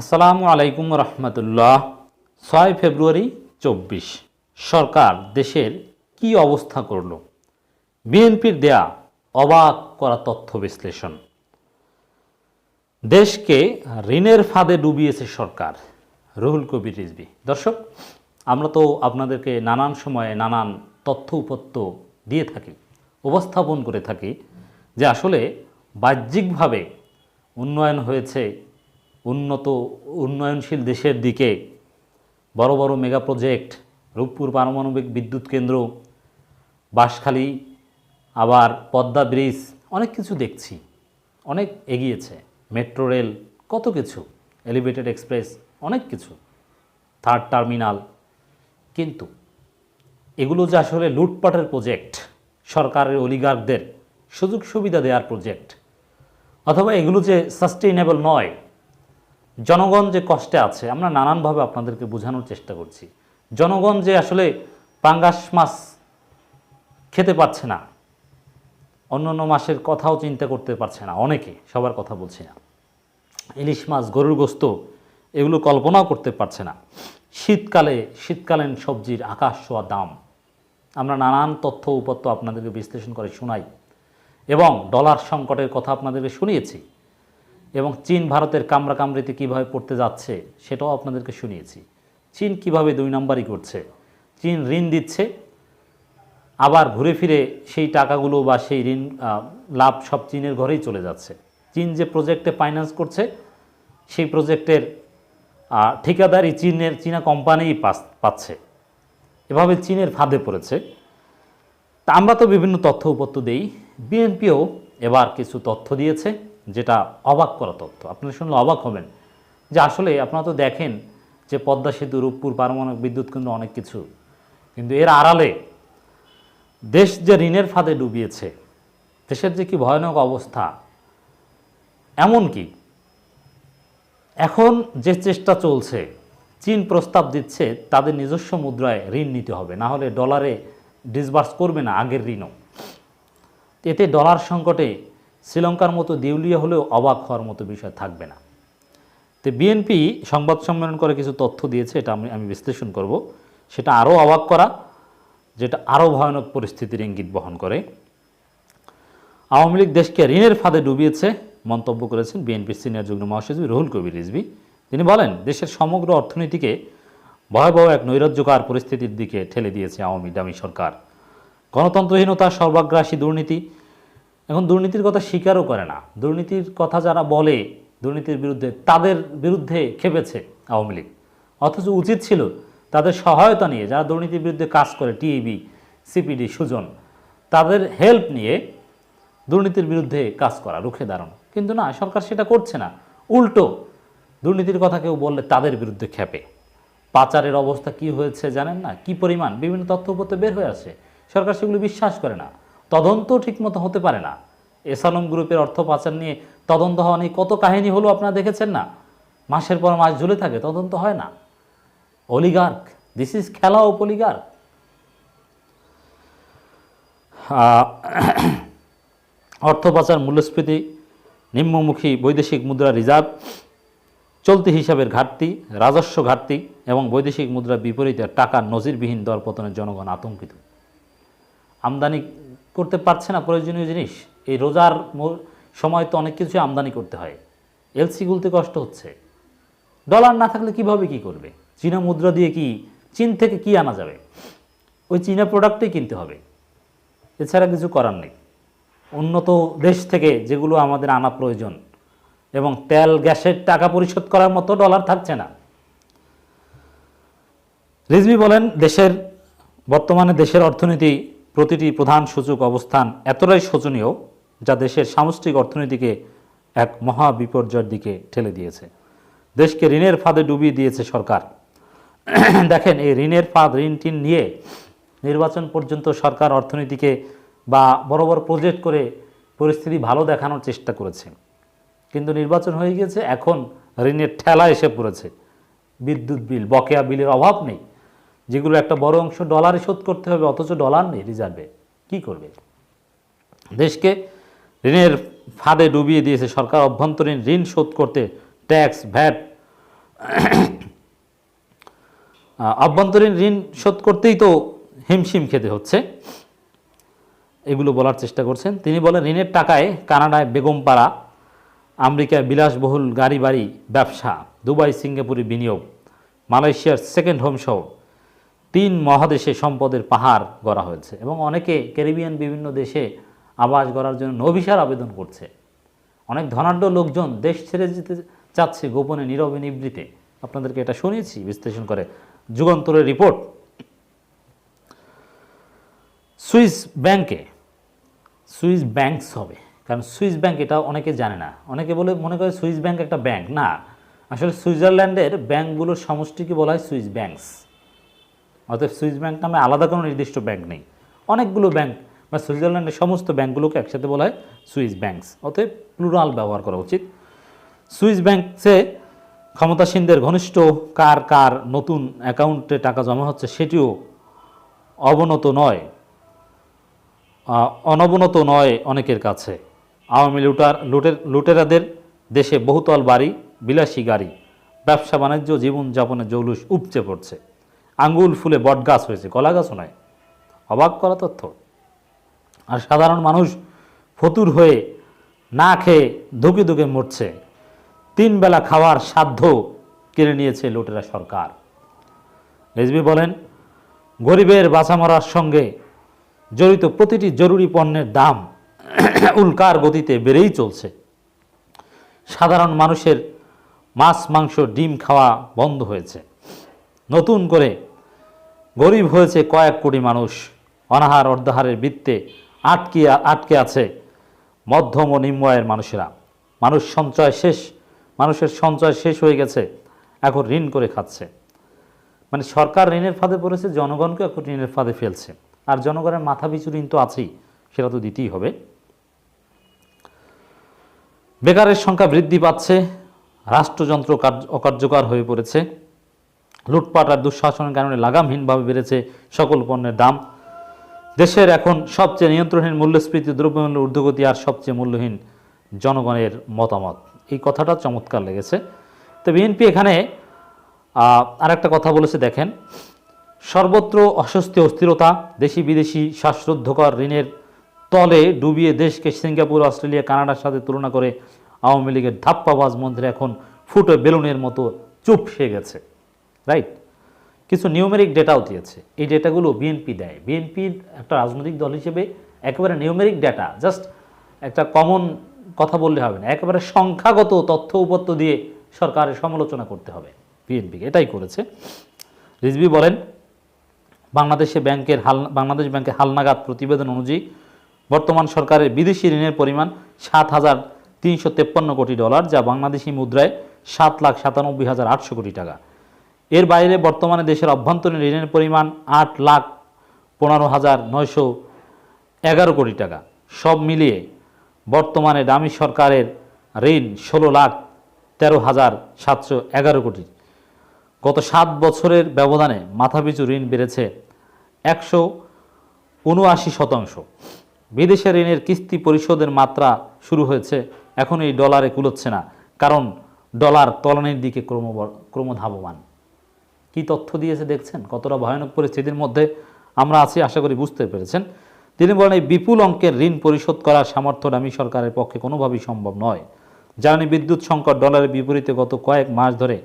আসসালামু আলাইকুম রহমতুল্লাহ। ছয় ফেব্রুয়ারি চব্বিশ। সরকার দেশের কি অবস্থা করল? বিএনপির দেয়া অবাক করা তথ্য বিশ্লেষণ। দেশকে ঋণের ফাঁদে ডুবিয়েছে সরকার। রুহুল কবির রিজবি দর্শক, আমরা তো আপনাদেরকে নানান সময়ে নানান তথ্য উপত্য দিয়ে থাকি, উপস্থাপন করে থাকি যে আসলে বাহ্যিকভাবে উন্নয়ন হয়েছে উন্নত, উন্নয়নশীল দেশের দিকে বড় বড় মেগা প্রজেক্ট, রূপপুর পারমাণবিক বিদ্যুৎ কেন্দ্র, বাঁশখালী, আবার পদ্মা ব্রিজ, অনেক কিছু দেখছি। অনেক এগিয়েছে। মেট্রো রেল, কত কিছু। এলিভেটেড এক্সপ্রেস, অনেক কিছু। Third terminal. কিন্তু এগুলো যে আসলে লুটপাটের প্রজেক্ট, সরকারের অলিগার্কদের সুযোগ সুবিধা দেওয়ার প্রজেক্ট, অথবা এগুলো যে সাস্টেইনেবল নয় জনগণ যে কষ্টে আছে, আমরা নানানভাবে আপনাদেরকে বোঝানোর চেষ্টা করছি। জনগণ যে আসলে পাঙ্গাস মাছ খেতে পারছে না, অন্য অন্য মাসের কথাও চিন্তা করতে পারছে না, অনেকে, সবার কথা বলছি না। ইলিশ মাছ, গরুর গোস্ত, এগুলো কল্পনাও করতে পারছে না। শীতকালে, শীতকালীন সবজির আকাশ ছোঁয়া দাম। আমরা নানান তথ্য উপত্য আপনাদেরকে বিশ্লেষণ করে শোনাই এবং ডলার সংকটের কথা আপনাদেরকে শুনিয়েছি। এবং চীন ভারতের কামড়া কামড়িতে কীভাবে পড়তে যাচ্ছে, সেটাও আপনাদেরকে শুনিয়েছি। চীন কীভাবে দুই নম্বরই করছে? চীন ঋণ দিচ্ছে, আবার ঘুরে ফিরে সেই টাকাগুলো বা সেই ঋণ লাভ সব চীনের ঘরেই চলে যাচ্ছে। চীন যে প্রজেক্টে ফাইন্যান্স করছে, সেই প্রজেক্টের ঠিকাদারি চীনের, চীনা কোম্পানিই পাচ্ছে। এভাবে চীনের ফাঁদে পড়েছে। তা আমরা তো বিভিন্ন তথ্য উপত্য দেই। বিএনপিও এবার কিছু তথ্য দিয়েছে। যেটা অবাক করা তথ্য। আপনারা শুনলে অবাক হবেন যে আসলে আপনারা তো দেখেন যে পদ্মা সেতু, রূপপুর, পারমাণবিক বিদ্যুৎ কেন্দ্র অনেক কিছু। কিন্তু এর আড়ালে দেশ যে ঋণের ফাঁদে ডুবিয়েছে, দেশের যে কি ভয়ানক অবস্থা, এমন কি? এখন যে চেষ্টা চলছে, চীন প্রস্তাব দিচ্ছে তাদের নিজস্ব মুদ্রায় ঋণ নিতে হবে, না হলে ডলারে ডিসবার্স করবে না আগের ঋণও। এতে ডলার সংকটে শ্রীলঙ্কার মতো দেউলিয়া হলেও অবাক হওয়ার মতো বিষয় থাকবে না। তো বিএনপি সংবাদ সম্মেলন করে কিছু তথ্য দিয়েছে, এটা আমি আমি বিশ্লেষণ করব। সেটা আরও অবাক করা, যেটা আরও ভয়ানক পরিস্থিতির ইঙ্গিত বহন করে। আওয়ামী লীগ দেশকে ঋণের ফাঁদে ডুবিয়েছে, মন্তব্য করেছেন বিএনপির সিনিয়র যুগ্ম মহাসচিব রুহুল কবির রিজভি। তিনি বলেন, দেশের সমগ্র অর্থনীতিকে ভয়াবহ এক নৈরাজ্যকার পরিস্থিতির দিকে ঠেলে দিয়েছে আওয়ামী দামি সরকার। গণতন্ত্রহীনতা, সর্বাগ্রাসী দুর্নীতি এখন দুর্নীতির কথা স্বীকারও করে না। দুর্নীতির কথা যারা বলে, দুর্নীতির বিরুদ্ধে, তাদের বিরুদ্ধে খেপেছে আওয়ামী লীগ। অথচ উচিত ছিল তাদের সহায়তা নিয়ে, যারা দুর্নীতির বিরুদ্ধে কাজ করে টিইবি সিপিডি, সুজন, তাদের হেল্প নিয়ে দুর্নীতির বিরুদ্ধে কাজ করা, রুখে দাঁড়ানো। কিন্তু না, সরকার সেটা করছে না। উল্টো, দুর্নীতির কথা কেউ বললে তাদের বিরুদ্ধে খেপে। পাচারের অবস্থা কি হয়েছে জানেন না? কি পরিমাণ? বিভিন্ন তথ্য তথ্যপত্র বের হয়ে আসে। সরকার সেগুলো বিশ্বাস করে না। তদন্ত ঠিকমতো হতে পারে না। এসালম গ্রুপের অর্থ পাচার নিয়ে তদন্ত হওয়া নিয়ে কত কাহিনী হলো আপনারা দেখেছেন না? মাসের পর মাস ঝুলে থাকে, তদন্ত হয় না। অলিগার্ক দিস ইজ খেলা ও পলিগার্ক অর্থ পাচার মূল্যস্ফীতি, নিম্নমুখী বৈদেশিক মুদ্রা রিজার্ভ, চলতি হিসাবের ঘাটতি, রাজস্ব ঘাটতি এবং বৈদেশিক মুদ্রার বিপরীতে টাকার নজিরবিহীন দরপতনের জনগণ আতঙ্কিত। আমদানি করতে পারছে না প্রয়োজনীয় জিনিস, এই রোজার সময় তো অনেক কিছু আমদানি করতে হয়। এলসি গুলতে কষ্ট হচ্ছে। ডলার না থাকলে কীভাবে কি করবে? চীনা মুদ্রা দিয়ে কি, চীন থেকে কি আনা যাবে? ওই চীনা প্রোডাক্টই কিনতে হবে। এছাড়া কিছু করার নেই। উন্নত দেশ থেকে যেগুলো আমাদের আনা প্রয়োজন এবং তেল, গ্যাসের টাকা পরিশোধ করার মতো ডলার থাকছে না। রিজভি বলেন, দেশের, বর্তমানে দেশের অর্থনীতি প্রতিটি প্রধান সূচক অবস্থান এতটাই শোচনীয় যা দেশের সামষ্টিক অর্থনীতিকে এক মহা বিপর্যয়ের দিকে ঠেলে দিয়েছে। দেশকে ঋণের ফাঁদে ডুবিয়ে দিয়েছে সরকার। দেখেন, এই ঋণের ফাঁদ, ঋণ টিন নিয়ে নির্বাচন পর্যন্ত সরকার অর্থনীতিকে বা বড় বড় প্রজেক্ট করে পরিস্থিতি ভালো দেখানোর চেষ্টা করেছে। কিন্তু নির্বাচন হয়ে গিয়েছে, এখন ঋণের ঠেলা এসে পড়েছে। বিদ্যুৎ বিল, বকেয়া বিলের অভাব নেই। যেগুলো একটা বড় অংশ ডলারে শোধ করতে হবে, অথচ ডলার নেই রিজার্ভে কি করবে? দেশকে ঋণের ফাঁদে ডুবিয়ে দিয়েছে সরকার। অভ্যন্তরীণ ঋণ শোধ করতে ট্যাক্স ভ্যাট অভ্যন্তরীণ ঋণ শোধ করতেই তো হিমশিম খেতে হচ্ছে। এগুলো বলার চেষ্টা করছেন। তিনি বলেন, ঋণের টাকায় কানাডায় বেগমপাড়া, আমেরিকায় বিলাসবহুল গাড়ি বাড়ি ব্যবসা, দুবাই, সিঙ্গাপুরে বিনিয়োগ, মালয়েশিয়ার সেকেন্ড হোম সহ তিন মহাদেশে সম্পদের পাহাড় গড়া হয়েছে এবং অনেকে ক্যারিবিয়ান বিভিন্ন দেশে আবাস গড়ার জন্য নভিসার আবেদন করছে। অনেক ধনাঢ্য লোকজন দেশ ছেড়ে যেতে চাচ্ছে গোপনে নীরবে নিবৃতে। আপনাদেরকে এটা শুনিয়েছি, বিশ্লেষণ করে যুগান্তরের রিপোর্ট। সুইস ব্যাংকে, সুইস ব্যাংকস হবে। কারণ সুইস ব্যাংক এটা অনেকে জানে না। অনেকে বলে, মনে করে সুইস ব্যাংক একটা ব্যাংক। না, আসলে সুইজারল্যান্ডের ব্যাংকগুলোর সমষ্টিকে বলা হয় সুইস ব্যাংকস। অতএব সুইস ব্যাংক নামে আলাদা কোনো নির্দিষ্ট ব্যাংক নেই। অনেকগুলো ব্যাংক বা সুইজারল্যান্ডের সমস্ত ব্যাংকগুলোকে একসাথে বলা হয় সুইস ব্যাংকস। অতএব প্লুরাল ব্যবহার করা উচিত। সুইস ব্যাংকসে ক্ষমতাসীনদের ঘনিষ্ঠ কার কার নতুন অ্যাকাউন্টে টাকা জমা হচ্ছে সেটিও অবনত নয় অনবনত নয় অনেকের কাছে। আওয়ামী লুটার, লুটের, লুটেরাদের দেশে বহুতল বাড়ি, বিলাসী গাড়ি ব্যবসা বাণিজ্য জীবনযাপনের জৌলুস উপচে পড়ছে। আঙ্গুল ফুলে বটগাছ হয়েছে কলা গাছও নয় অবাক করা তথ্য। আর সাধারণ মানুষ ফতুর হয়ে না খেয়ে ধুকে ধুকে মরছে। তিন বেলা খাওয়ার সাধ্য কেড়ে নিয়েছে লুটেরা সরকার। রেজবি বলেন, গরিবের বাঁচা মরার সঙ্গে জড়িত প্রতিটি জরুরি পণ্যের দাম উল্কার গতিতে বেড়েই চলছে। সাধারণ মানুষের মাছ, মাংস, ডিম খাওয়া বন্ধ হয়েছে। নতুন করে গরিব হয়েছে কয়েক কোটি মানুষ। অনাহার অর্ধাহারের বৃত্তে আটকে আটকে আছে মধ্যম ও নিম্ন আয়ের মানুষেরা। মানুষ সঞ্চয় শেষ, মানুষের সঞ্চয় শেষ হয়ে গেছে, এখন ঋণ করে খাচ্ছে। মানে সরকার ঋণের ফাঁদে পড়েছে, জনগণকে এখন ঋণের ফাঁদে ফেলছে। আর জনগণের মাথা পিছু ঋণ তো আছেই, সেটা তো দিতেই হবে। বেকারের সংখ্যা বৃদ্ধি পাচ্ছে, রাষ্ট্রযন্ত্র কার্য- অকার্যকর হয়ে পড়েছে। লুটপাট আর দুঃশাসনের কারণে লাগামহীনভাবে বেড়েছে সকল পণ্যের দাম। দেশের এখন সবচেয়ে নিয়ন্ত্রণহীন মূল্যস্ফীতি দ্রব্যমূল্য ঊর্ধ্বগতি আর সবচেয়ে মূল্যহীন জনগণের মতামত। এই কথাটা চমৎকার লেগেছে। তো বিএনপি এখানে আহ, আরেকটা কথা বলেছে দেখেন সর্বত্র অস্বস্তি অস্থিরতা দেশি বিদেশি শ্বাসরুদ্ধকর ঋণের তলে ডুবিয়ে দেশকে সিঙ্গাপুর অস্ট্রেলিয়া কানাডার সাথে তুলনা করে আওয়ামী লীগের ধাপ্পাবাজ মন্ত্রী এখন ফুটো বেলুনের মতো চুপ সে গেছে। রাইট কিছু নিউমেরিক ডেটাও দিয়েছে। এই ডেটাগুলো বিএনপি দেয়। বিএনপির একটা রাজনৈতিক দল হিসেবে একেবারে নিউমেরিক ডেটা জাস্ট একটা কমন কথা বললে হবে না। একেবারে সংখ্যাগত তথ্য উপত্য দিয়ে সরকারের সমালোচনা করতে হবে বিএনপিকে এটাই করেছে। রিজভি বলেন, বাংলাদেশে ব্যাংকের হাল, বাংলাদেশ ব্যাংকের হালনাগাদ প্রতিবেদন অনুযায়ী বর্তমান সরকারের বিদেশি ঋণের পরিমাণ সাত হাজার তিনশো তেপ্পান্ন কোটি ডলার, যা বাংলাদেশি মুদ্রায় সাত লাখ সাতানব্বই হাজার আটশো কোটি টাকা। এর বাইরে বর্তমানে দেশের অভ্যন্তরীণ ঋণের পরিমাণ আট লাখ পনেরো হাজার নয়শো এগারো কোটি টাকা। সব মিলিয়ে বর্তমানে দামি সরকারের ঋণ ষোলো লাখ তেরো হাজার সাতশো এগারো কোটি। গত সাত বছরের ব্যবধানে মাথাপিছু ঋণ বেড়েছে একশো উনআশি শতাংশ। বিদেশে ঋণের কিস্তি পরিশোধের মাত্রা শুরু হয়েছে, এখন এই ডলারে কুলোচ্ছে না, কারণ ডলার তলানির দিকে ক্রম ক্রমধাবমান। কি তথ্য দিয়েছে দেখছেন? কতটা ভয়ানক পরিস্থিতির মধ্যে আমরা আছি, আশা করি বুঝতে পেরেছেন। তিনি বলেন, এই বিপুল অঙ্কের ঋণ পরিশোধ করার সামর্থ্য দামি সরকারের পক্ষে কোনোভাবেই সম্ভব নয়। জ্বালানি বিদ্যুৎ সংকট ডলারের বিপরীতে গত কয়েক মাস ধরে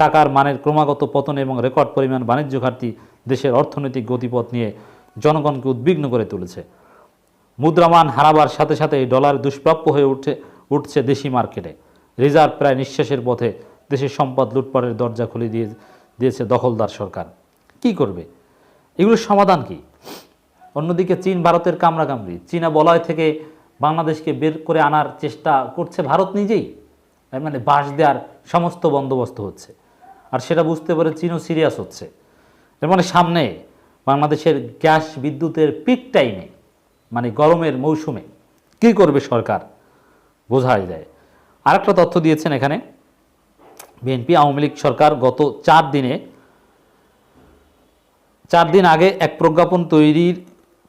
টাকার মানের ক্রমাগত পতন এবং রেকর্ড পরিমাণ বাণিজ্য ঘাটতি দেশের অর্থনৈতিক গতিপথ নিয়ে জনগণকে উদ্বিগ্ন করে তুলেছে। মুদ্রামান হারাবার সাথে সাথে এই ডলার দুষ্প্রাপ্য হয়ে উঠছে উঠছে দেশি মার্কেটে। রিজার্ভ প্রায় নিঃশ্বাসের পথে দেশের সম্পদ লুটপাটের দরজা খুলে দিয়ে দিয়েছে দখলদার সরকার। কি করবে? এগুলোর সমাধান কি? অন্যদিকে চীন ভারতের কামড়াকামড়ি। চীনা বলয় থেকে বাংলাদেশকে বের করে আনার চেষ্টা করছে ভারত নিজেই। মানে বাঁশ দেওয়ার সমস্ত বন্দোবস্ত হচ্ছে। আর সেটা বুঝতে পারে চীনও সিরিয়াস হচ্ছে। এর মানে সামনে বাংলাদেশের গ্যাস বিদ্যুতের পিক টাইমে মানে গরমের মৌসুমে, কি করবে সরকার? বোঝাই যায়। আরেকটা তথ্য দিয়েছেন এখানে। বিএনপি, আওয়ামী লীগ সরকার গত চার দিনে, চার দিন আগে এক প্রজ্ঞাপন তৈরির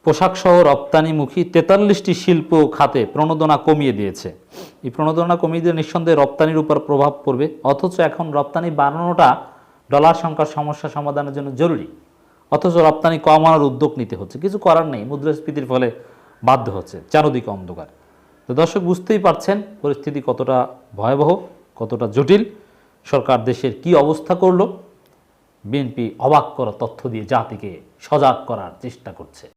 পোশাক সহ রপ্তানিমুখী তেতাল্লিশটি শিল্প খাতে প্রণোদনা কমিয়ে দিয়েছে। এই প্রণোদনা কমিয়ে দিয়ে নিঃসন্দেহে রপ্তানির উপর প্রভাব পড়বে, অথচ এখন রপ্তানি বাড়ানোটা ডলার সংখ্যার সমস্যা সমাধানের জন্য জরুরি। অথচ রপ্তানি কমানোর উদ্যোগ নিতে হচ্ছে। কিছু করার নেই, মুদ্রাস্ফীতির ফলে বাধ্য হচ্ছে, চারদিকে অন্ধকার। তো দর্শক, বুঝতেই পারছেন, পরিস্থিতি কতটা ভয়াবহ, কতটা জটিল। সরকার দেশের কি অবস্থা করল? বিএনপি অবাক করা তথ্য দিয়ে জাতিকে সজাগ করার চেষ্টা করছে।